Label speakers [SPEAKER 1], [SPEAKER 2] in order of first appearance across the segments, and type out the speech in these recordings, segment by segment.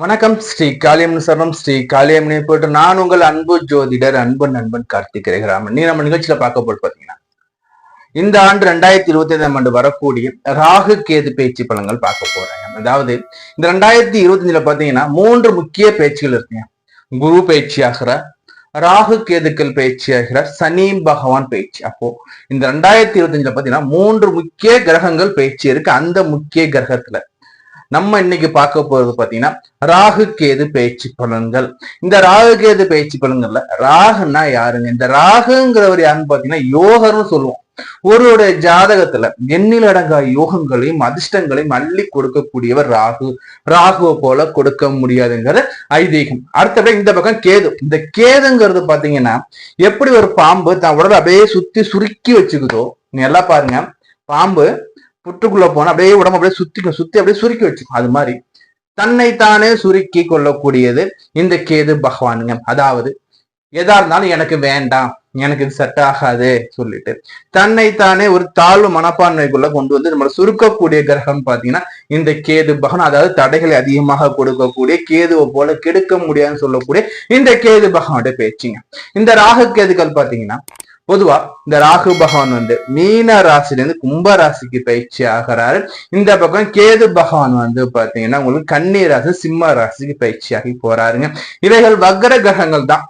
[SPEAKER 1] வணக்கம் ஸ்ரீ காளியம்மன் சரணம். ஸ்ரீ காளியம்மனை போட்டு நான் உங்கள் அன்பு ஜோதிடர் அன்பு நண்பன் கார்த்திக் ரேகராமன் நீ நம்ம நிகழ்ச்சியில பார்க்க போல் பாத்தீங்கன்னா இந்த ஆண்டு ரெண்டாயிரத்தி இருபத்தி ஐந்தாம் ஆண்டு வரக்கூடிய ராகு கேது பேச்சு பலங்கள் பார்க்க போறாங்க அதாவது இந்த ரெண்டாயிரத்தி இருபத்தி அஞ்சுல பாத்தீங்கன்னா மூன்று முக்கிய பேச்சுகள் இருக்குங்க. குரு பேச்சியாகிற ராகு கேதுக்கள் பேச்சியாகிற சனி பகவான் பேச்சு. அப்போ இந்த ரெண்டாயிரத்தி இருபத்தி அஞ்சுல பாத்தீங்கன்னா மூன்று முக்கிய கிரகங்கள் பேச்சு இருக்கு. அந்த முக்கிய கிரகத்துல நம்ம இன்னைக்கு பார்க்க போறது பாத்தீங்கன்னா ராகு கேது பேச்சு பலன்கள். இந்த ராகு கேது பேச்சு பலன்கள்ல ராகுன்னா யாருங்க? இந்த ராகுங்கிறவர் யாருன்னு பாத்தீங்கன்னா யோகர்னு சொல்லுவோம். ஒருவருடைய ஜாதகத்துல எண்ணிலடங்கா யோகங்களையும் அதிர்ஷ்டங்களையும் அள்ளி கொடுக்கக்கூடியவர் ராகு. ராகுவை போல கொடுக்க முடியாதுங்கிற ஐதீகம். அடுத்தபடி இந்த பக்கம் கேது. இந்த கேதுங்கிறது பாத்தீங்கன்னா எப்படி ஒரு பாம்பு தான் உடலை அப்படியே சுத்தி சுருக்கி வச்சுக்குதோ நீ எல்லாம் பாருங்க. பாம்பு புற்றுக்குள்ள போன அப்படியே உடம்பு அப்படியே சுத்திக்கும் சுத்தி அப்படியே சுருக்கி வச்சுக்கும். அது மாதிரி. தன்னைத்தானே சுருக்கி கொள்ளக்கூடியது இந்த கேது பகவானுங்க. அதாவது எதா இருந்தாலும் எனக்கு வேண்டாம் எனக்கு இது செட் ஆகாது சொல்லிட்டு தன்னைத்தானே ஒரு தாழ்வு மனப்பான்மைக்குள்ள கொண்டு வந்து நம்மளை சுருக்கக்கூடிய கிரகம் பாத்தீங்கன்னா இந்த கேது பகவான் அதாவது தடைகளை அதிகமாக கொடுக்கக்கூடிய கேதுவை போல கெடுக்க முடியாதுன்னு சொல்லக்கூடிய இந்த கேது பகவானுடைய பேச்சுங்க. இந்த ராகு கேதுக்கள் பாத்தீங்கன்னா பொதுவா இந்த ராகு பகவான் வந்து மீன ராசில இருந்து கும்ப ராசிக்கு பயிற்சி ஆகிறாரு. இந்த பக்கம் கேது பகவான் வந்து பாத்தீங்கன்னா உங்களுக்கு கன்னி ராசி சிம்ம ராசிக்கு பயிற்சி ஆகி போறாருங்க. இவைகள் வக்கர கிரகங்கள் தான்.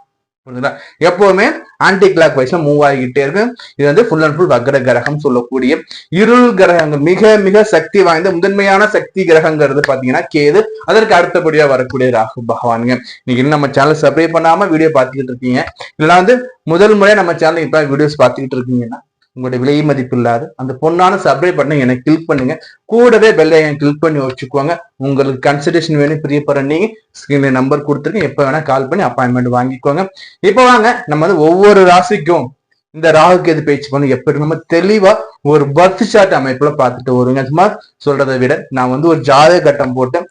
[SPEAKER 1] புரியுதா எப்பவுமே ஆன்டி கிளாக் வைஸ்ல மூவ் ஆகிக்கிட்டே இருக்கு. இது வந்து ஃபுல் அண்ட் ஃபுல் வக்ர கிரகம் சொல்லக்கூடிய இருள் கிரகங்கள் மிக மிக சக்தி வாய்ந்த முதன்மையான சக்தி கிரகங்கிறது பாத்தீங்கன்னா கேது. அதற்கு அடுத்தபடியா வரக்கூடிய ராகு பகவானுங்க. நீங்க நம்ம சேனல் சப்ஸ்கிரைப் பண்ணாம வீடியோ பார்த்துக்கிட்டு இருக்கீங்க. இல்லைன்னா வந்து முதல் முறை நம்ம சேனல் இப்ப வீடியோஸ் பார்த்துக்கிட்டு இருக்கீங்கன்னா உங்களுடைய விலை மதிப்பு இல்லாத அந்த பொண்ணான சப்ஸ்கிரைப் பண்ண எனக்கு கிளிக் பண்ணுங்க. கூடவே பெல்லையன் கிளிக் பண்ணி வச்சுக்கோங்க. உங்களுக்கு கன்சல்டேஷன் வேணும் பிரியப்படுற நீங்க ஸ்கிரீன்ல நம்பர் கொடுத்துருங்க. எப்போ வேணா கால் பண்ணி அப்பாயின்மெண்ட் வாங்கிக்கோங்க. இப்போ வாங்க நம்ம வந்து ஒவ்வொரு ராசிக்கும் இந்த ராகு கேது பேச்சு பண்ணி எப்படி நம்ம தெளிவா ஒரு பர்த் சார்ட் அமைப்புல பார்த்துட்டு வருங்க. சும்மா சொல்றதை விட நான் வந்து ஒரு ஜாதக கட்டம் போட்டேன்.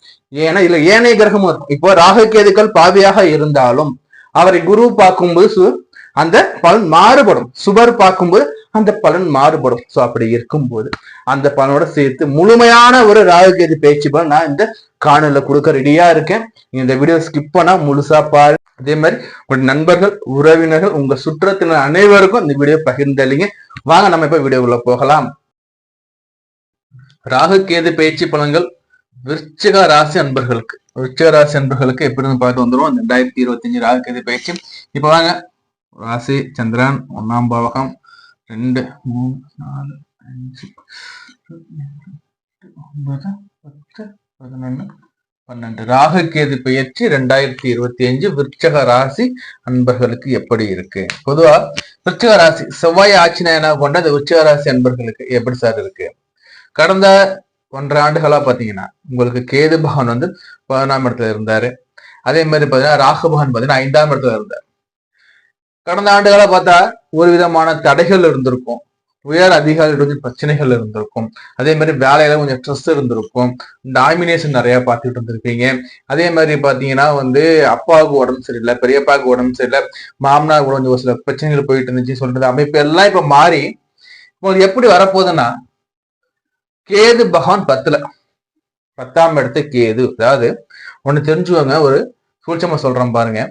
[SPEAKER 1] ஏன்னா இல்ல ஏனைய கிரகமும் இருக்கும். இப்போ ராகு கேதுக்கள் பாவியாக இருந்தாலும் அவரை குரு பார்க்கும்போது அந்த பலன் மாறுபடும். சுவர் பார்க்கும்போது அந்த பலன் மாறுபடும். சோ அப்படி இருக்கும்போது அந்த பலனோட சேர்த்து முழுமையான ஒரு ராகுகேது பேச்சு பலன் நான் இந்த காணல கொடுக்க ரெடியா இருக்கேன். இந்த வீடியோ ஸ்கிப் பண்ணா முழுசா பாரு அதே மாதிரி உங்க நண்பர்கள் உறவினர்கள் உங்க சுற்றத்தினர் அனைவருக்கும் இந்த வீடியோ பகிர்ந்தளிங்க. வாங்க நம்ம இப்ப வீடியோக்குள்ள போகலாம். ராகுகேது பேச்சு பலன்கள் விருச்சிக ராசி அன்பர்களுக்கு. விருச்சிக ராசி அன்பர்களுக்கு எப்படி இருந்து பார்த்து வந்துரும் ரெண்டாயிரத்தி இருபத்தி அஞ்சு ராகு கேது பேச்சு. இப்ப வாங்க ராசி சந்திரன் ஒன்னாம் பாவகம் ரெண்டு மூணு நாலு அஞ்சு ஒன்பது பத்து பதினொன்று பன்னெண்டு. ராகு கேது பெயர்ச்சி ரெண்டாயிரத்தி இருபத்தி அஞ்சு விருச்சக ராசி அன்பர்களுக்கு எப்படி இருக்கு? பொதுவா விருச்சக ராசி செவ்வாய் ஆட்சினா கொண்ட இந்த விருச்சக ராசி அன்பர்களுக்கு எப்படி சார் இருக்கு? கடந்த ஒன்றரை ஆண்டுகளா பாத்தீங்கன்னா உங்களுக்கு கேது பகவான் வந்து பதினாம் இடத்துல இருந்தாரு. அதே மாதிரி பாத்தீங்கன்னா ராகு பகவான் பாத்தீங்கன்னா ஐந்தாம் இடத்துல இருந்தார். கடந்த ஆண்டுகளை பார்த்தா ஒரு விதமான தடைகள் இருந்திருக்கும். உயர் அதிகாரிகளுடைய பிரச்சனைகள் இருந்திருக்கும். அதே மாதிரி வேலையில கொஞ்சம் ஸ்ட்ரெஸ் இருந்திருக்கும். டாமினேஷன் நிறைய பார்த்துட்டு இருந்திருப்பீங்க அதே மாதிரி பாத்தீங்கன்னா வந்து அப்பாவுக்கு உடம்பு சரியில்லை பெரியப்பாவுக்கு உடம்பு சரியில்லை மாமனார் கூட கொஞ்சம் ஒரு சில பிரச்சனைகள் போயிட்டு இருந்துச்சு சொல்றது அமைப்பு எல்லாம் இப்ப மாறி இப்போ எப்படி வரப்போகுதுன்னா கேது பகவான் பத்துல பத்தாம் இடத்து கேது. அதாவது ஒண்ணு தெரிஞ்சுக்கோங்க ஒரு சூழ்ச்சமா சொல்றேன் பாருங்க.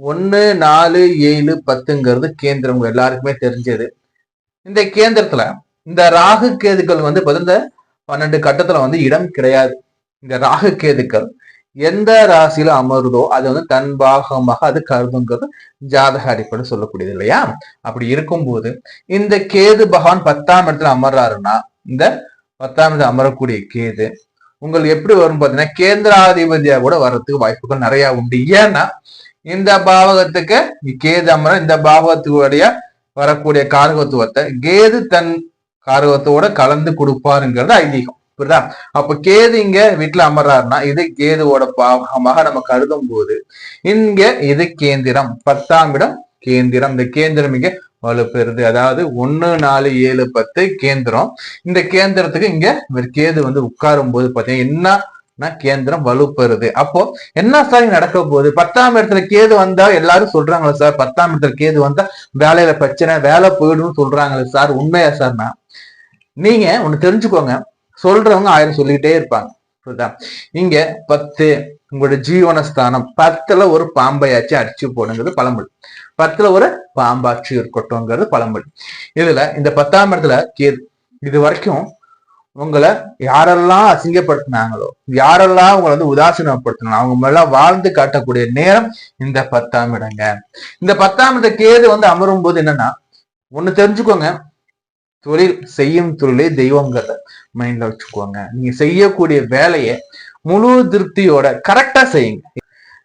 [SPEAKER 1] ஒன்று நாலு ஏழு பத்துங்கிறது கேந்திரம். எல்லாருக்குமே தெரிஞ்சது. இந்த கேந்திரத்துல இந்த ராகு கேதுக்கள் வந்து பதிந்த பன்னெண்டு கட்டத்துல வந்து இடம் கிடையாது. இந்த ராகு கேதுக்கள் எந்த ராசியில அமருதோ அது வந்து தன் பாகமாக அது கருதுங்கிறது ஜாதக அடிப்படை சொல்லக்கூடியது இல்லையா? அப்படி இருக்கும்போது இந்த கேது பகவான் பத்தாம் இடத்துல அமர்றாருன்னா இந்த பத்தாம் இடத்துல அமரக்கூடிய கேது உங்களுக்கு எப்படி வரும் பார்த்தீங்கன்னா கேந்திராதிபதியா கூட வர்றதுக்கு வாய்ப்புகள் நிறைய உண்டு. ஏன்னா இந்த பாவகத்துக்கு கேது அமரம் இந்த பாவகத்துடைய வரக்கூடிய காரகத்துவத்தை கேது தன் காரகத்தோட கலந்து கொடுப்பாருங்கிறது ஐதீகம். புரியுதா? அப்ப கேது இங்க வீட்டுல அமர்றாருன்னா இது கேதுவோட பாவகமாக நம்ம கருதும் போது இங்க இது கேந்திரம் பத்தாம் இடம் கேந்திரம். இந்த கேந்திரம் இங்க வலுப்பெறுது. அதாவது ஒண்ணு நாலு ஏழு பத்து கேந்திரம். இந்த கேந்திரத்துக்கு இங்க கேது வந்து உட்காரும் போது பாத்தீங்கன்னா என்ன கேந்திரம் வலுப்பெறுது. அப்போ என்ன சார் நடக்க போகுது? பத்தாம் இடத்துல கேது வந்தா எல்லாரும் சொல்றாங்களே சார் பத்தாம் இடத்துல கேது வந்தா வேலையில பிரச்சனை வேலை போயிடும் சொல்றாங்களே சார் உண்மையா சார்னா நீங்க ஒண்ணு தெரிஞ்சுக்கோங்க. சொல்றவங்க ஆயிரம் சொல்லிக்கிட்டே இருப்பாங்க. புரியுதா? இங்க பத்து உங்களோட ஜீவனஸ்தானம். பத்துல ஒரு பாம்பையாச்சும் அடிச்சு போடுங்கிறது பழமொழி. பத்துல ஒரு பாம்பாச்சு இருக்கட்டும்ங்கிறது பழமொழி. இதுல இந்த பத்தாம் இடத்துல கேது இது வரைக்கும் உங்களை யாரெல்லாம் அசிங்கப்படுத்தினாங்களோ யாரெல்லாம் உங்களை வந்து உதாசீனப்படுத்தினாங்க அவங்க மேல வாழ்ந்து காட்டக்கூடிய நேரம் இந்த பத்தாம் இடங்க. இந்த பத்தாம் இடத்த கேது வந்து அமரும் போது என்னன்னா ஒண்ணு தெரிஞ்சுக்கோங்க. தொழில் செய்யும் தொழிலே தெய்வங்கிறத மைண்ட்ல வச்சுக்கோங்க. நீங்க செய்யக்கூடிய வேலையை முழு திருப்தியோட கரெக்டா செய்யுங்க.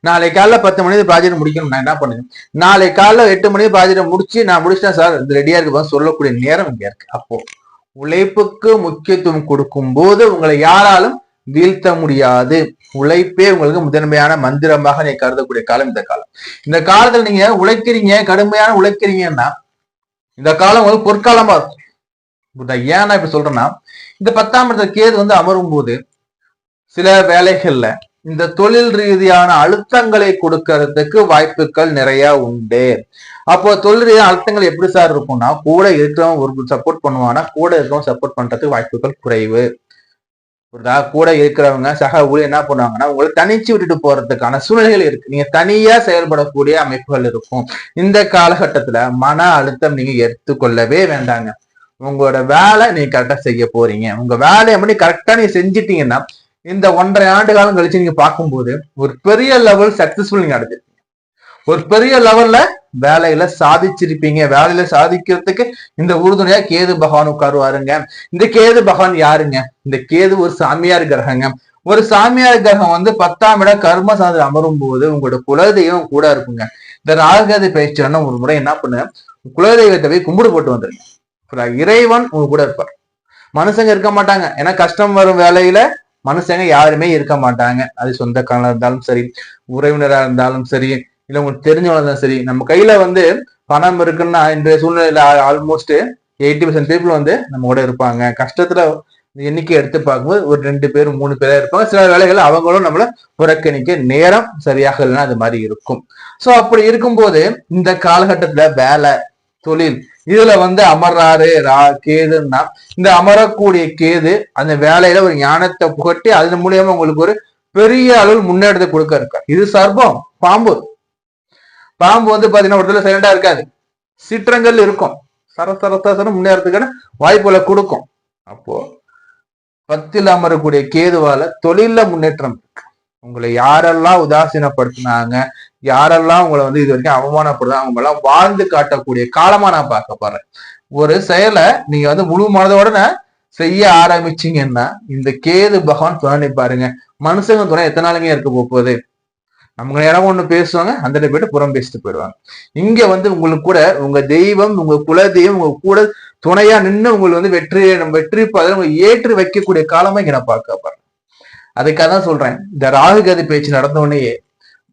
[SPEAKER 1] நாளை காலைல பத்து மணி ப்ராஜெக்ட் முடிக்கணும் நான் என்ன பண்ணுங்க நாளை காலைல எட்டு மணி ப்ராஜெக்ட் முடிச்சு நான் முடிச்சிட்டேன் சார் இது ரெடியா இருக்கு சொல்லக்கூடிய நேரம் இங்க இருக்கு. அப்போ உழைப்புக்கு முக்கியத்துவம் கொடுக்கும் போது உங்களை யாராலும் வீழ்த்த முடியாது. உழைப்பே உங்களுக்கு முதன்மையான மந்திரமாக நீ கருதக்கூடிய காலம் இந்த காலம். இந்த காலத்துல நீங்க உழைக்கிறீங்க கடுமையான உழைக்கிறீங்கன்னா இந்த காலம் உங்களுக்கு பொற்காலமா இருக்கும். ஏன் நான் இப்ப சொல்றேன்னா இந்த பத்தாம் இடத்துல கேது வந்து அமரும் போது சில வேலைகள்ல இந்த தொழில் ரீதியான அழுத்தங்களை கொடுக்கறதுக்கு வாய்ப்புகள் நிறைய உண்டு. அப்போ தொழில் ரீதியான அழுத்தங்கள் எப்படி சார் இருக்கும்னா கூட இருக்கிறவங்க ஒரு சப்போர்ட் பண்ணுவாங்கன்னா கூட இருக்கிறவங்க சப்போர்ட் பண்றதுக்கு வாய்ப்புகள் குறைவு. புரியுதா? கூட இருக்கிறவங்க சக ஊழியர் என்ன பண்ணுவாங்கன்னா உங்களை தனிச்சு விட்டுட்டு போறதுக்கான சூழ்நிலைகள் இருக்கு. நீங்க தனியா செயல்படக்கூடிய அமைப்புகள் இருக்கும். இந்த காலகட்டத்துல மன அழுத்தம் நீங்க எடுத்துக்கொள்ளவே வேண்டாங்க. உங்களோட வேலை நீங்க கரெக்டா செய்ய போறீங்க. உங்க வேலையை மட்டும் கரெக்டா நீங்க செஞ்சிட்டீங்கன்னா இந்த ஒன்றரை ஆண்டு காலம் கழிச்சு நீங்க பார்க்கும்போது ஒரு பெரிய லெவல் சக்சஸ்ஃபுல் நீங்க அடைஞ்சிருப்பீங்க. ஒரு பெரிய லெவல்ல வேலையில சாதிச்சிருப்பீங்க. வேலையில சாதிக்கிறதுக்கு இந்த உறுதுணையா கேது பகவான் உட்காருவாருங்க. இந்த கேது பகவான் யாருங்க? இந்த கேது ஒரு சாமியார் கிரகங்க. ஒரு சாமியார் கிரகம் வந்து பத்தாம் இடம் கர்ம சாதனை அமரும் போது உங்களோட குலதெய்வம் கூட இருக்குங்க. இந்த ராகதி பயிற்சியான ஒரு முறை என்ன பண்ணு குலதெய்வத்தை போய் கும்பிடு போட்டு வந்துருங்க. இறைவன் உங்க கூட இருப்பார். மனுஷங்க இருக்க மாட்டாங்க. ஏன்னா கஷ்டம் வரும் வேலையில மனுஷங்க யாருமே இருக்க மாட்டாங்க. அது சொந்தக்காரங்களா இருந்தாலும் சரி உறவினரா இருந்தாலும் சரி இல்ல உங்களுக்கு தெரிஞ்சவங்க இருந்தாலும் சரி நம்ம கையில வந்து பணம் இருக்குன்னா இன்றைய சூழ்நிலையில ஆல்மோஸ்ட் எயிட்டி பர்சன்ட் பீப்புள் வந்து நம்ம கூட இருப்பாங்க. கஷ்டத்துல எண்ணிக்கை எடுத்து பார்க்கும்போது ஒரு ரெண்டு பேர் மூணு பேரா இருப்பாங்க. சில வேலைகள் அவங்களும் நம்மள புறக்கணிக்க நேரம் சரியாக இல்லைன்னா அது மாதிரி இருக்கும். சோ அப்படி இருக்கும்போது இந்த காலகட்டத்துல வேலை தொழில் இதுல வந்து அமர்றாரு ரா கேதுன்னா இந்த அமரக்கூடிய கேது அந்த வேலையில ஒரு ஞானத்தை புகட்டி அதன் மூலியமா உங்களுக்கு ஒரு பெரிய அளவு முன்னேற்றத்தை கொடுக்க இருக்க இது சர்பம் பாம்பு. பாம்பு வந்து பாத்தீங்கன்னா ஒரு சைலண்டா இருக்காது. சிற்றங்கள் இருக்கும். சர முன்னேறதுக்கான வாய்ப்புகளை கொடுக்கும். அப்போ பத்தில் அமரக்கூடிய கேதுவால தொழில முன்னேற்றம் இருக்கு. உங்களை யாரெல்லாம் உதாசீனப்படுத்தினாங்க யாரெல்லாம் உங்களை வந்து இது வரைக்கும் அவமானப்படுறாங்க அவங்க எல்லாம் வாழ்ந்து காட்டக்கூடிய காலமா நான் பார்க்க போறேன். ஒரு செயலை நீங்க வந்து முழு மனதோட செய்ய ஆரம்பிச்சீங்கன்னா இந்த கேது பகவான் துணை பாருங்க மனுஷங்க துணை எத்தனை நாளுங்க இருக்க போகுது? நமக்கு இடம் ஒண்ணு பேசுவாங்க அந்த போயிட்டு புறம் பேசிட்டு போயிடுவாங்க. இங்க வந்து உங்களுக்கு கூட உங்க தெய்வம் உங்க குல தெய்வம் உங்க கூட துணையா நின்று உங்களுக்கு வந்து வெற்றி வெற்றி உங்க ஏற்று வைக்கக்கூடிய காலமா இங்க நான் பார்க்க போறேன். அதுக்காக தான் சொல்றேன் இந்த ராகுகதி பேச்சு நடந்த உடனே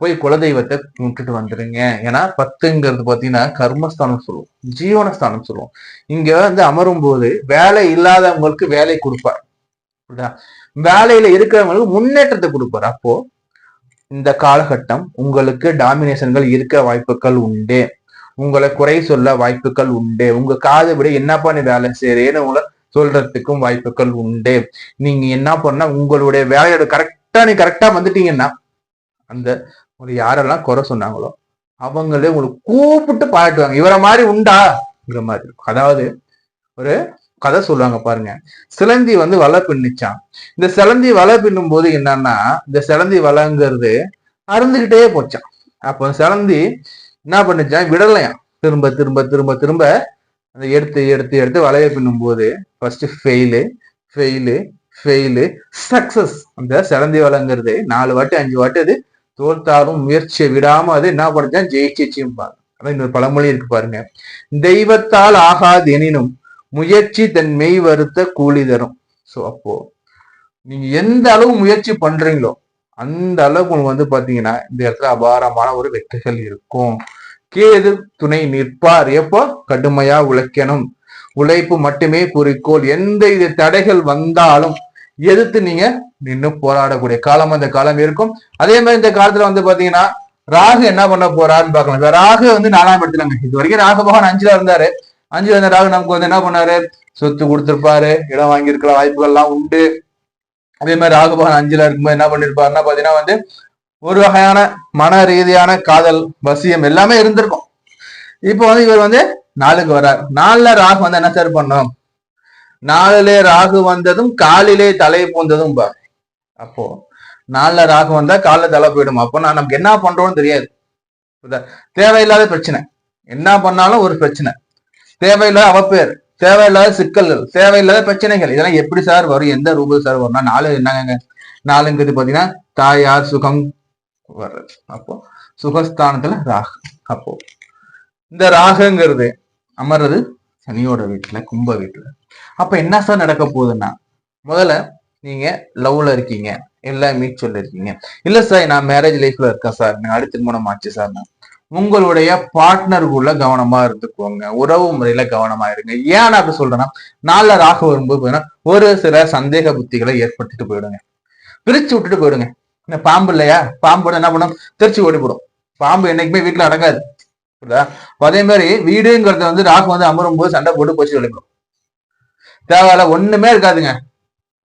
[SPEAKER 1] போய் குலதெய்வத்தை கும்பிட்டுட்டு வந்துருங்க. ஏன்னா பத்துங்கிறது பாத்தீங்கன்னா கர்மஸ்தானம் சொல்லுவோம். ஜீவனஸ்தானம் சொல்லுவோம். இங்க வந்து அமரும் போது வேலை இல்லாதவங்களுக்கு வேலை கொடுப்பார். வேலையில இருக்கிறவங்களுக்கு முன்னேற்றத்தை கொடுப்பார். அப்போ இந்த காலகட்டம் உங்களுக்கு டாமினேஷன்கள் இருக்க வாய்ப்புகள் உண்டு. உங்களை குறை சொல்ல வாய்ப்புகள் உண்டு. உங்க காதை விட என்னப்பா நீ வேலை செய்யறேன்னு உங்களை சொல்றதுக்கும் வாய்ப்புகள் உண்டு. நீங்க என்ன பண்ணா உங்களுடைய வேலையோட கரெக்டா நீ கரெக்டா வந்துட்டீங்கன்னா அந்த ஒரு யாரெல்லாம் குறை சொன்னாங்களோ அவங்களே உங்களுக்கு கூப்பிட்டு பாராட்டுவாங்க. இவரை மாதிரி உண்டாங்கிற மாதிரி இருக்கும். அதாவது ஒரு கதை சொல்லுவாங்க பாருங்க. சிலந்தி வந்து வலை பின்னிச்சான் இந்த சிலந்தி வலை பின்னும் போது என்னன்னா இந்த சிலந்தி வலைங்கிறது அருந்துகிட்டே போச்சான் அப்போ சிலந்தி என்ன பண்ணுச்சான் விடலையாம். திரும்ப திரும்ப திரும்ப திரும்ப அந்த எடுத்து எடுத்து எடுத்து வலைய பின்னும் போது first fail fail fail success அந்த சிலந்தி வலைங்கிறது நாலு வாட்டி அஞ்சு வாட்டி அது தோத்தாலும் முயற்சியை விடாம அது என்ன பண்ணுச்சான் ஜெயிச்சிச்சும்பாங்க. அதான் இன்னொரு பழமொழி இருக்கு பாருங்க. தெய்வத்தால் ஆகாது எனினும் முயற்சி தன் மெய் வருத்த கூலி தரும். ஸோ அப்போ நீங்க எந்த அளவு முயற்சி பண்றீங்களோ அந்த அளவுக்கு உங்களுக்கு வந்து பாத்தீங்கன்னா இந்த இடத்துல அபாரமான ஒரு வெற்றிகள் இருக்கும். கேது துணை நிற்பார். எப்போ? கடுமையா உழைக்கணும். உழைப்பு மட்டுமே குறிக்கோள். எந்த இது தடைகள் வந்தாலும் எதிர்த்து நீங்க நின்று போராடக்கூடிய காலம் அந்த காலம் இருக்கும். அதே மாதிரி இந்த காலத்துல வந்து பாத்தீங்கன்னா ராகு என்ன பண்ண போறாருன்னு பாக்கலாம் ராகு வந்து நாலாம் இடத்துலங்க இது வரைக்கும் ராகு பகவான் அஞ்சுல இருந்தாரு. அஞ்சுல இருந்த ராகு நமக்கு வந்து என்ன பண்ணாரு? சொத்து கொடுத்திருப்பாரு இடம் வாங்கியிருக்கிற வாய்ப்புகள் எல்லாம் உண்டு. அதே மாதிரி ராகு பகவான் அஞ்சுல இருக்கும்போது என்ன பண்ணிருப்பாருன்னா பாத்தீங்கன்னா வந்து ஒரு வகையான மன ரீதியான காதல் வசியம் எல்லாமே இருந்திருக்கும். இப்போ வந்து இவர் வந்து நாளுக்கு வர்றார். நாலுல ராகு வந்து என்ன சார் பண்ணும் நாளிலே ராகு வந்ததும் காலிலே தலை பூந்ததும் பா அப்போ நாலுல ராகு வந்தா காலில் தலை போயிடும். அப்போ நான் நமக்கு என்ன பண்றோம்னு தெரியாது. தேவையில்லாத பிரச்சனை. என்ன பண்ணாலும் ஒரு பிரச்சனை. தேவையில்லாத அவப்பேர் தேவையில்லாத சிக்கல்கள். தேவையில்லாத பிரச்சனைகள். இதெல்லாம் எப்படி சார் வரும்? எந்த ரூபம் சார் வரும்னா நாலு என்னங்க? நாலுங்கிறது பாத்தீங்கன்னா தாயார் சுகம் வர்றது. அப்போ சுகஸ்தானத்துல ராகு. அப்போ இந்த ராகுங்கிறது அமர்றது சனியோட வீட்டுல கும்ப வீட்டுல. அப்ப என்ன சார் நடக்க போகுதுன்னா முதல்ல நீங்க லவ்ல இருக்கீங்க. இல்லை மீச்சொல்ல இருக்கீங்க இல்ல சார் நான் மேரேஜ் லைஃப்ல இருக்கேன் சார் நான் அடுத்து திருமணம் ஆச்சு சார் உங்களுடைய பார்ட்னருக்குள்ள கவனமா இருந்துக்கோங்க. உறவு முறையில கவனமா இருங்க. ஏன் நான் அப்படி சொல்றேன்னா நாள ராகு வரும்போது ஒரு சில சந்தேக புத்திகளை ஏற்படுத்திட்டு போயிடுங்க. பிரிச்சு விட்டுட்டு போயிடுங்க. இந்த பாம்பு இல்லையா? பாம்பு என்ன பண்ணும்? திருச்சி ஓடி போடும். பாம்பு என்னைக்குமே வீட்டுல அடங்காது அதே மாதிரி வீடுங்கிறது வந்து ராகு வந்து அமரும் போது சண்டை போட்டு போச்சு வெளிப்படும் தேவையில்ல ஒண்ணுமே இருக்காதுங்க.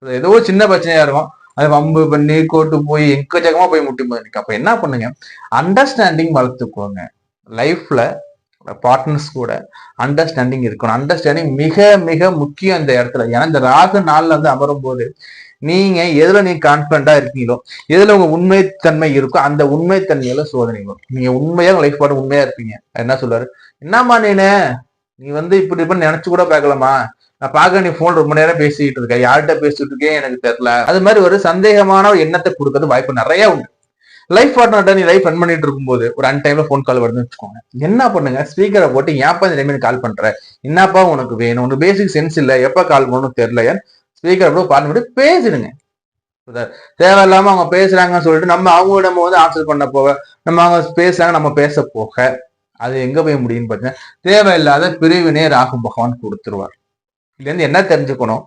[SPEAKER 1] ஏதோ சின்ன பிரச்சனையா இருக்கும். அது வம்பு பண்ணி கோட்டு போய் எக்கச்சக்கமா போய் முட்டி போயிருக்கு அப்ப என்ன பண்ணுங்க? அண்டர்ஸ்டாண்டிங் வளர்த்துக்கோங்க. லைஃப்ல பார்ட்னர்ஸ் கூட அண்டர்ஸ்டாண்டிங் இருக்கணும். அண்டர்ஸ்டாண்டிங் மிக மிக முக்கியம் இந்த இடத்துல. ஏன்னா இந்த ராகு நாள்ல வந்து அமரும் போது நீங்க எதுல நீங்க கான்பிடண்டா இருக்கீங்களோ எதுல உங்க உண்மைத்தன்மை இருக்கோ அந்த உண்மைத்தன்மையில சோதனை வரும். நீங்க உண்மையா லைஃப் பாட்டு உண்மையா இருப்பீங்க. என்ன சொல்றாரு என்னம்மா நீனு? நீ வந்து இப்படி இப்படி நினைச்சு கூட பார்க்கலாமா நான் பார்க்க நீ போன் ரொம்ப நேரம் பேசிட்டு இருக்க யார்கிட்ட பேசிட்டு இருக்கேன் எனக்கு தெரியல. அது மாதிரி ஒரு சந்தேகமான ஒரு எண்ணத்தை கொடுக்கறது வாய்ப்பு நிறைய உண்டு. லைஃப் பார்ட்னர்ட்ட நீ லைஃப் ரன் பண்ணிட்டு இருக்கும்போது ஒரு அன் டைம்ல ஃபோன் கால் வருதுன்னு வச்சுக்கோங்க. என்ன பண்ணுங்க? ஸ்பீக்கரை போட்டு ஏன்ப்பா இந்த டைம் கால் பண்ற? என்னப்பா உனக்கு வேணும்? உனக்கு பேசிக் சென்ஸ் இல்ல. எப்ப கால் பண்ணணும் தெரியல. ஸ்பீக்கரை போட்டு பார்த்து போட்டு பேசிடுங்க. தேவையில்லாம அவங்க பேசுறாங்கன்னு சொல்லிட்டு நம்ம அவங்க நம்ம வந்து ஆன்சர் பண்ண போக நம்ம அவங்க பேசுறாங்க நம்ம பேச போக அது எங்க போய் முடியும்னு பார்த்தீங்கன்னா தேவையில்லாத பிரிவினே ராகு பகவான் கொடுத்துருவார். இதுலேருந்து என்ன தெரிஞ்சுக்கணும்?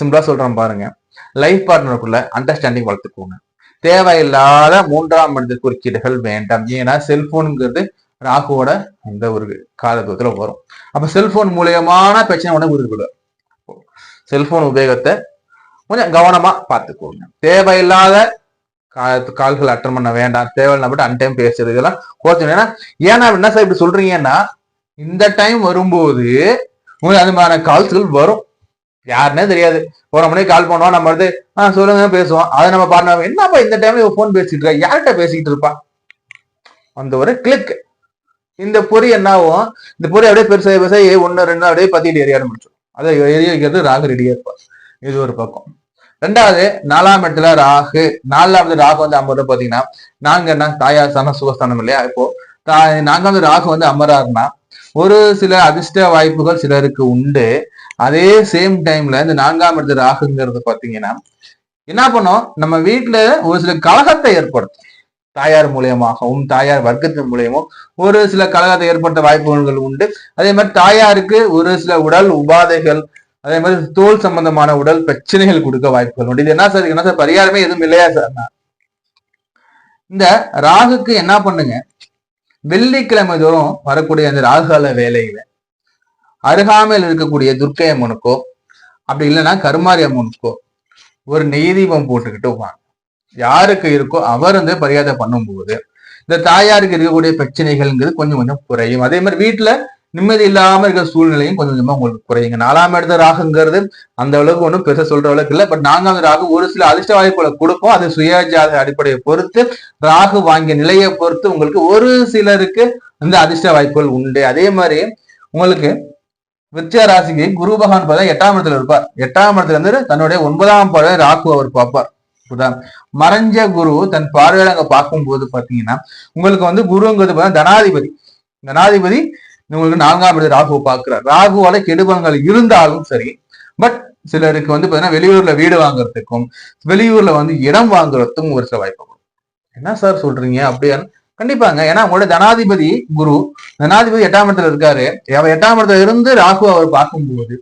[SPEAKER 1] சிம்பிளா சொல்றேன் பாருங்க. லைஃப் பார்ட்னருக்குள்ள அண்டர்ஸ்டாண்டிங் வளர்த்துக்கோங்க. தேவையில்லாத மூன்றாம் மனித குறுக்கீடுகள் வேண்டாம். ஏன்னா செல்போனுங்கிறது ராகுவோட அந்த ஒரு காலத்துவத்துல வரும். அப்ப செல்போன் மூலியமான பிரச்சனை உடனே உருவிடும் செல்போன் உபயோகத்தை கொஞ்சம் கவனமா பார்த்துக்கோங்க. தேவையில்லாத கா- கால்கள் அட்டன் பண்ண வேண்டாம். தேவையில்லை மட்டும் அன்டைம் பேசுறது இதெல்லாம் கோச்சம் ஏன்னா ஏன்னா என்ன சார் இப்படி சொல்றீங்கன்னா இந்த டைம் வரும்போது உங்களுக்கு அது மாதிரியான கால்ஸ்கள் வரும். யாருன்னே தெரியாது. ஒரு மணிக்கு கால் பண்ணுவோம் நம்ம வந்து ஆ சொல்லுங்க பேசுவோம். அதை நம்ம பாருங்க என்னப்பா இந்த டைம்ல ஃபோன் பேசிட்டு இருக்கா? யார்கிட்ட பேசிக்கிட்டு இருப்பா? அந்த ஒரு கிளிக் இந்த பொறி என்னாவும் இந்த பொறி அப்படியே பெருசா பெருசா ஏ ஒன்னு ரெண்டு அப்படியே பத்திட்டு எரிய முடிச்சோம் அதை எரிய வைக்கிறது ராகு ரெடியா இருப்பா. இது ஒரு பக்கம். ரெண்டாவது நாலாம் இடத்துல ராகு. நாலாவது ராகு வந்து அமர்றது பாத்தீங்கன்னா நாங்க என்ன தாயார் சன சுகஸ்தானம் இல்லையா? இப்போ தா- வந்து ராகு வந்து அமராருன்னா ஒரு சில அதிர்ஷ்ட வாய்ப்புகள் சிலருக்கு உண்டு. அதே சேம் டைம்ல இந்த நான்காம் இடத்து ராகுங்கிறது பாத்தீங்கன்னா என்ன பண்ணும்? நம்ம வீட்டுல ஒரு சில கலகத்தை ஏற்படுத்தும். தாயார் மூலியமாகவும் தாயார் வர்க்கத்தின் மூலியமும் ஒரு சில கலகத்தை ஏற்படுத்த வாய்ப்புகள் உண்டு. அதே மாதிரி தாயாருக்கு ஒரு சில உடல் உபாதைகள் அதே மாதிரி தோல் சம்பந்தமான உடல் பிரச்சனைகள் கொடுக்க வாய்ப்புகள் உண்டு. இது என்ன சார்? என்ன சார்? பரிகாரமே எதுவும் இல்லையா சார்? இந்த ராகுக்கு என்ன பண்ணுங்க? வெள்ளிக்கிழமை தோறும் வரக்கூடிய அந்த ராகுகால வேலையில அருகாமையில் இருக்கக்கூடிய துர்க்கை அம்மனுக்கோ அப்படி இல்லைன்னா கருமாரி அம்மனுக்கோ ஒரு நெய் தீபம் போட்டுக்கிட்டு வாங்க யாருக்கு இருக்கோ அவர் வந்து மரியாதை பண்ணும்போது இந்த தாயாருக்கு இருக்கக்கூடிய பிரச்சனைகள்ங்கிறது கொஞ்சம் கொஞ்சம் குறையும். அதே மாதிரி வீட்டுல நிம்மதி இல்லாம இருக்கிற சூழ்நிலையும் கொஞ்சம் கொஞ்சமா உங்களுக்கு குறையுங்க. நாலாம் இடத்த ராகுங்கிறது அந்த அளவுக்கு ஒன்றும் பெருசா சொல்ற அளவுக்கு இல்லை. பட் நான்காவது ராகு ஒரு சில அதிர்ஷ்ட வாய்ப்புகளை கொடுக்கும். அது சுயஜாத அடிப்படையை பொறுத்து ராகு வாங்கிய நிலையை பொறுத்து உங்களுக்கு ஒரு சிலருக்கு இந்த அதிர்ஷ்ட வாய்ப்புகள் உண்டு. அதே மாதிரி உங்களுக்கு விருச்சிக ராசிக்கு குரு பகவான் பார்த்தா எட்டாம் இடத்துல இருப்பார். எட்டாம் இடத்துல இருந்து தன்னுடைய ஒன்பதாம் பார்வை ராகு அவர் பார்ப்பார். மறைஞ்ச குரு தன் பார்வையில அங்க பார்க்கும்போது பாத்தீங்கன்னா உங்களுக்கு வந்து குருங்கிறது பார்த்தா தனாதிபதி. தனாதிபதி உங்களுக்கு நான்காம் இடத்துல ராகுவை பார்க்கிறார். ராகுவால கெடுபங்கள் இருந்தாலும் சரி பட் சிலருக்கு வந்து பாத்தீங்கன்னா வெளியூர்ல வீடு வாங்குறதுக்கும் வெளியூர்ல வந்து இடம் வாங்குறதுக்கும் ஒரு சில வாய்ப்பு என்ன சார் சொல்றீங்க அப்படின்னு கண்டிப்பாங்க. ஏன்னா உங்களோட தனாதிபதி குரு தனாதிபதி எட்டாம் இடத்துல இருக்காரு. அவ எட்டாம் இடத்துல இருந்து ராகு அவர் பார்க்கும்போது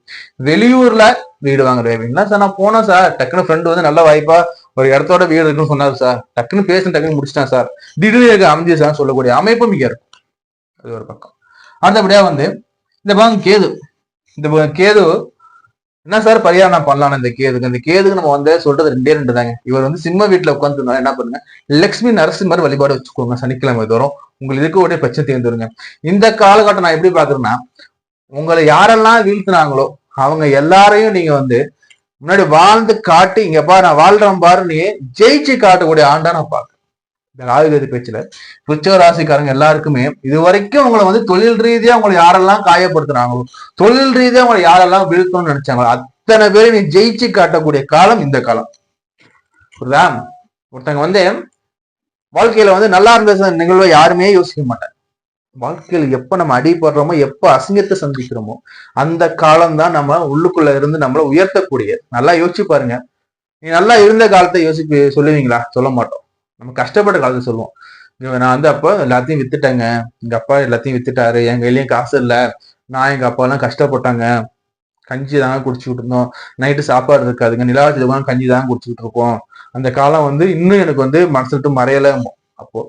[SPEAKER 1] வெளியூர்ல வீடு வாங்குற என்ன சார் நான் போனேன் சார் டக்குனு ஃப்ரெண்டு வந்து நல்ல வாய்ப்பா ஒரு இடத்தோட வீடு இருக்குன்னு சொன்னாரு சார் டக்குன்னு பேசுன டக்குன்னு முடிச்சிட்டேன் சார் திடீர்னு அமைஞ்சு சார் சொல்லக்கூடிய அமைப்பு மிக இருக்கும் அது ஒரு பக்கம். அடுத்தபடியா வந்து இந்த பகம் கேது. இந்த கேது என்ன சார் பரிகாரம் நான் பண்ணலாம் இந்த கேதுக்கு? இந்த கேதுக்கு நம்ம வந்து சொல்றது ரெண்டே ரெண்டு தாங்க. இவர் வந்து சிம்ம வீட்டுல உட்காந்துருந்தாலும் என்ன பண்ணுங்க? லட்சுமி நரசிம்மர் வழிபாடு வச்சுக்கோங்க சனிக்கிழமை தோறும். உங்களுக்கு இருக்கக்கூடிய பிரச்சனை தேர்ந்துருங்க. இந்த காலகட்டம் நான் எப்படி பாக்குறேன்னா உங்களை யாரெல்லாம் வீழ்த்தினாங்களோ அவங்க எல்லாரையும் நீங்க வந்து முன்னாடி வாழ்ந்து காட்டி இங்க பாரு நான் வாழ்றேன் பாரு நீ ஜெயிச்சு காட்டக்கூடிய ஆண்டா நான் பாக்குறேன் இந்த ராகுகதி பேச்சுல ருச்ச ராசிக்காரங்க எல்லாருக்குமே இது வரைக்கும் உங்களை வந்து தொழில் ரீதியா உங்களை யாரெல்லாம் காயப்படுத்துறாங்களோ தொழில் ரீதியா உங்களை யாரெல்லாம் வீழ்த்தணும்னு நினைச்சாங்களோ அத்தனை பேரும் நீ ஜெயிச்சு காட்டக்கூடிய காலம் இந்த காலம். புரியுதா? ஒருத்தங்க வந்து வாழ்க்கையில வந்து நல்லா இருந்த நிகழ்வை யாருமே யோசிக்க மாட்டேன் வாழ்க்கையில் எப்ப நம்ம அடிபடுறோமோ எப்ப அசிங்கத்தை சந்திக்கிறோமோ அந்த காலம் தான் நம்ம உள்ளுக்குள்ள இருந்து நம்மள உயர்த்தக்கூடிய நல்லா யோசிச்சு பாருங்க. நீ நல்லா இருந்த காலத்தை யோசிப்பு சொல்லுவீங்களா? சொல்ல மாட்டோம். நம்ம கஷ்டப்பட்ட காலத்தை சொல்லுவோம். நான் வந்து அப்போ எல்லாத்தையும் வித்துட்டேங்க. எங்க அப்பா எல்லாத்தையும் வித்துட்டாரு. என் கையிலயும் காசு இல்லை. நான் எங்க அப்பா எல்லாம் கஷ்டப்பட்டாங்க. கஞ்சி தாங்க குடிச்சுக்கிட்டு இருந்தோம். நைட்டு சாப்பாடு இருக்காதுங்க. நிலாவத்தில் கஞ்சி தாங்க குடிச்சுக்கிட்டு இருக்கோம். அந்த காலம் வந்து இன்னும் எனக்கு வந்து மனசு விட்டு மறையல. அப்போ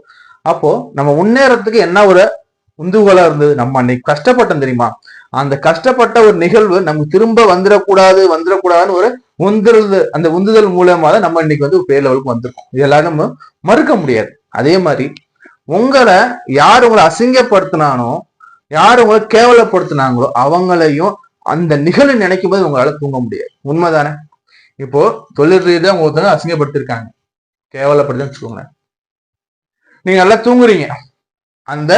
[SPEAKER 1] அப்போ நம்ம முன்னேறத்துக்கு என்ன ஒரு உந்துகோலா இருந்தது? நம்ம அன்னைக்கு கஷ்டப்பட்டோம் தெரியுமா? அந்த கஷ்டப்பட்ட ஒரு நிகழ்வு நமக்கு திரும்ப வந்துடக்கூடாது வந்துடக்கூடாதுன்னு ஒரு உந்துறது அந்த உந்துதல் மூலமா தான் நம்ம இன்னைக்கு வந்து பேர் லெவலுக்கு வந்திருக்கோம். இதெல்லாம் நம்ம மறுக்க முடியாது. அதே மாதிரி உங்களை யார் உங்களை அசிங்கப்படுத்தினானோ யார் உங்களை கேவலப்படுத்தினாங்களோ அவங்களையும் அந்த நிகழ்வு நினைக்கும் போது உங்களால தூங்க முடியாது. உண்மைதானே? இப்போ தொழில் ரீதியா உங்களுக்கு அசிங்கப்படுத்திருக்காங்க. கேவலப்படுத்துன்னு வச்சுக்கோங்களேன். நீங்க நல்லா தூங்குறீங்க. அந்த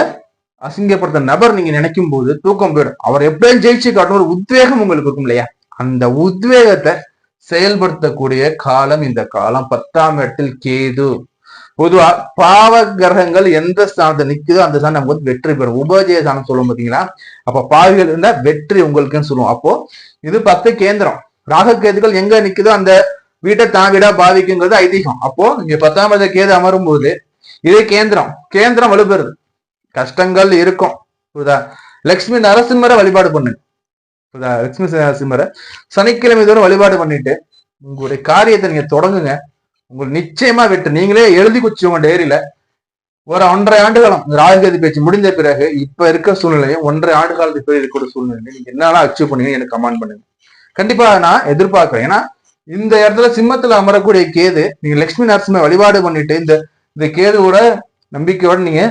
[SPEAKER 1] அசிங்கப்படுத்த நபர் நீங்க நினைக்கும் போது தூக்கம் போயிடும். அவர் எப்படியும் ஜெயிச்சு காட்டணும் ஒரு உத்வேகம் உங்களுக்கு இருக்கும் இல்லையா? அந்த உத்வேகத்தை செயல்படுத்தக்கூடிய காலம் இந்த காலம். பத்தாம் இடத்தில் கேது. பொதுவா பாவ கிரகங்கள் எந்த ஸ்தானத்தை நிக்குதோ அந்த ஸ்தானம் நமக்கு வந்து வெற்றி பெறும். உபஜய ஸ்தானம் சொல்லுவோம் பாத்தீங்களா அப்ப பாவிகள் இருந்தா வெற்றி உங்களுக்குன்னு சொல்லுவோம். அப்போ இது பத்து கேந்திரம். ராக கேதுகள் எங்க நிக்குதோ அந்த வீட்டை தான் வீடா பாவிக்குங்கிறது ஐதீகம். அப்போ இங்க பத்தாம் இடத்துல கேது அமரும் போது இது கேந்திரம். கேந்திரம் வலுப்பெறுது. கஷ்டங்கள் இருக்கும். புரியுதா? லக்ஷ்மி நரசிம்மரை வழிபாடு பண்ணுங்க. லட்சுமி லக்ஷ்மி நரசிம்மரை சனிக்கிழமை தோறும் வழிபாடு பண்ணிட்டு உங்களுடைய காரியத்தை நீங்க தொடங்குங்க. உங்களுக்கு நிச்சயமா வெட்டு நீங்களே எழுதி குச்சி உங்க டைரியில ஒரு ஒன்றரை ஆண்டு காலம் ராஜகதி பேச்சு முடிந்த பிறகு இப்ப இருக்க சூழ்நிலையும் ஒன்றரை ஆண்டு காலத்துக்கு பிறகு இருக்கிற சூழ்நிலை நீங்க என்னெல்லாம் அச்சீவ் பண்ணீங்க எனக்கு கமெண்ட் பண்ணுங்க. கண்டிப்பா நான் எதிர்பார்க்கிறேன். ஏன்னா இந்த இடத்துல சிம்மத்துல அமரக்கூடிய கேது நீங்க லட்சுமி நரசிம்ம வழிபாடு பண்ணிட்டு இந்த இந்த கேதுவோட நம்பிக்கையோட நீங்க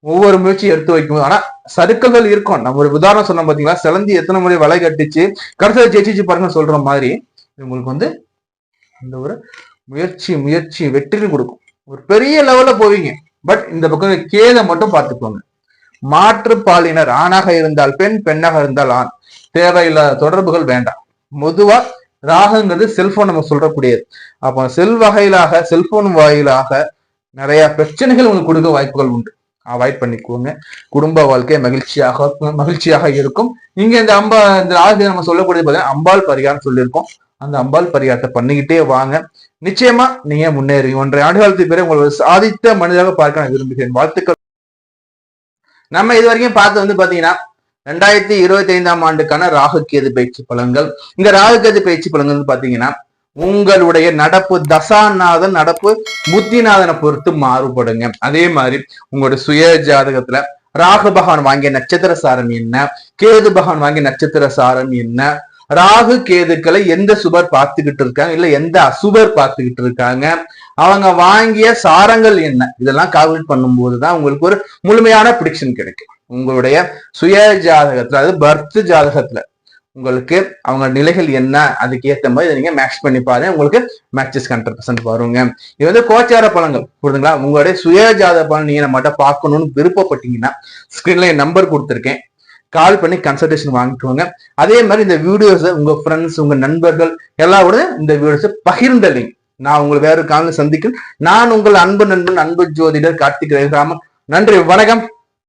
[SPEAKER 1] ஒவ்வொரு முயற்சியும் எடுத்து வைக்கும். ஆனா சருக்கல்கள் இருக்கும். நம்ம ஒரு உதாரணம் சொன்னோம் பாத்தீங்களா? சிலந்தி எத்தனை முறை வலை கட்டிச்சு? கடைசியில் ஜெயிச்சு பாருங்க சொல்ற மாதிரி உங்களுக்கு வந்து அந்த ஒரு முயற்சி முயற்சி வெற்றியும் கொடுக்கும். ஒரு பெரிய லெவல்ல போவீங்க. பட் இந்த பக்கம் கேதை மட்டும் பார்த்துக்கோங்க. மாற்று பாலினர் ஆணாக இருந்தால் பெண் பெண்ணாக இருந்தால் ஆண். தேவையில்லாத தொடர்புகள் வேண்டாம். பொதுவா ராகங்கிறது செல்போன் நம்ம சொல்றக்கூடியது. அப்போ செல் வகையிலாக செல்போன் வாயிலாக நிறைய பிரச்சனைகள் உங்களுக்கு கொடுக்க வாய்ப்புகள் உண்டு. அவாய்ட் பண்ணிக்கோங்க. குடும்ப வாழ்க்கை மகிழ்ச்சியாக மகிழ்ச்சியாக இருக்கும். இங்க இந்த அம்பா இந்த ராசி நம்ம சொல்லக்கூடியது பார்த்தீங்கன்னா அம்பாள் பரிகாரம் சொல்லியிருக்கோம். அந்த அம்பாள் பரிகாரத்தை பண்ணிக்கிட்டே வாங்க. நிச்சயமா நீங்க முன்னேறுவீங்க. ஒன்றை ஆண்டுகாலத்துக்கு பிறகு உங்களை சாதித்த மனிதராக பார்க்க நான் விரும்புகிறேன். வாழ்த்துக்கள். நம்ம இது வரைக்கும் பார்த்து வந்து பாத்தீங்கன்னா ரெண்டாயிரத்தி இருபத்தி ஐந்தாம் ஆண்டுக்கான ராகு கேது பயிற்சி பலன்கள். இந்த ராகு கேது பயிற்சி பலன்கள் பாத்தீங்கன்னா உங்களுடைய நடப்பு தசாநாதன் நடப்பு புத்திநாதனை பொறுத்து மாறுபடுங்க. அதே மாதிரி உங்களுடைய சுய ஜாதகத்துல ராகு பகவான் வாங்கிய நட்சத்திர சாரம் என்ன? கேது பகவான் வாங்கிய நட்சத்திர சாரம் என்ன? ராகு கேதுக்களை எந்த சுபர் பார்த்துக்கிட்டு இருக்காங்க? இல்ல எந்த அசுபர் பார்த்துக்கிட்டு இருக்காங்க? அவங்க வாங்கிய சாரங்கள் என்ன? இதெல்லாம் கால்குலேட் பண்ணும்போது தான் உங்களுக்கு ஒரு முழுமையான ப்ரிடிக்ஷன் கிடைக்கும். உங்களுடைய சுய ஜாதகத்துல அதாவது பர்த் ஜாதகத்துல உங்களுக்கு அவங்க நிலைகள் என்ன? அதுக்கு ஏத்த மாதிரி இதை நீங்க மேட்ச் பண்ணி பாருங்க. உங்களுக்கு மேட்சஸ் ஹண்ட்ரட் பர்சன்ட் வருங்க. இது வந்து கோச்சார பலன்கள் புரியுதுங்களா? உங்களுடைய சுயஜாத பலன் நீங்க நம்மகிட்ட பார்க்கணும்னு விருப்பப்பட்டீங்கன்னா ஸ்கிரீன்ல என் நம்பர் கொடுத்துருக்கேன். கால் பண்ணி கன்சல்டேஷன் வாங்கிக்கோங்க. அதே மாதிரி இந்த வீடியோஸை உங்க ஃப்ரெண்ட்ஸ் உங்க நண்பர்கள் எல்லாரோட இந்த வீடியோஸை பகிர்ந்தளிங்க. நான் உங்களை வேறு காலையில் சந்திக்கிறேன். நான் உங்கள் அன்பு நண்பன் அன்பு ஜோதிடர் கார்த்திக் ரகுராமன் நன்றி வணக்கம்.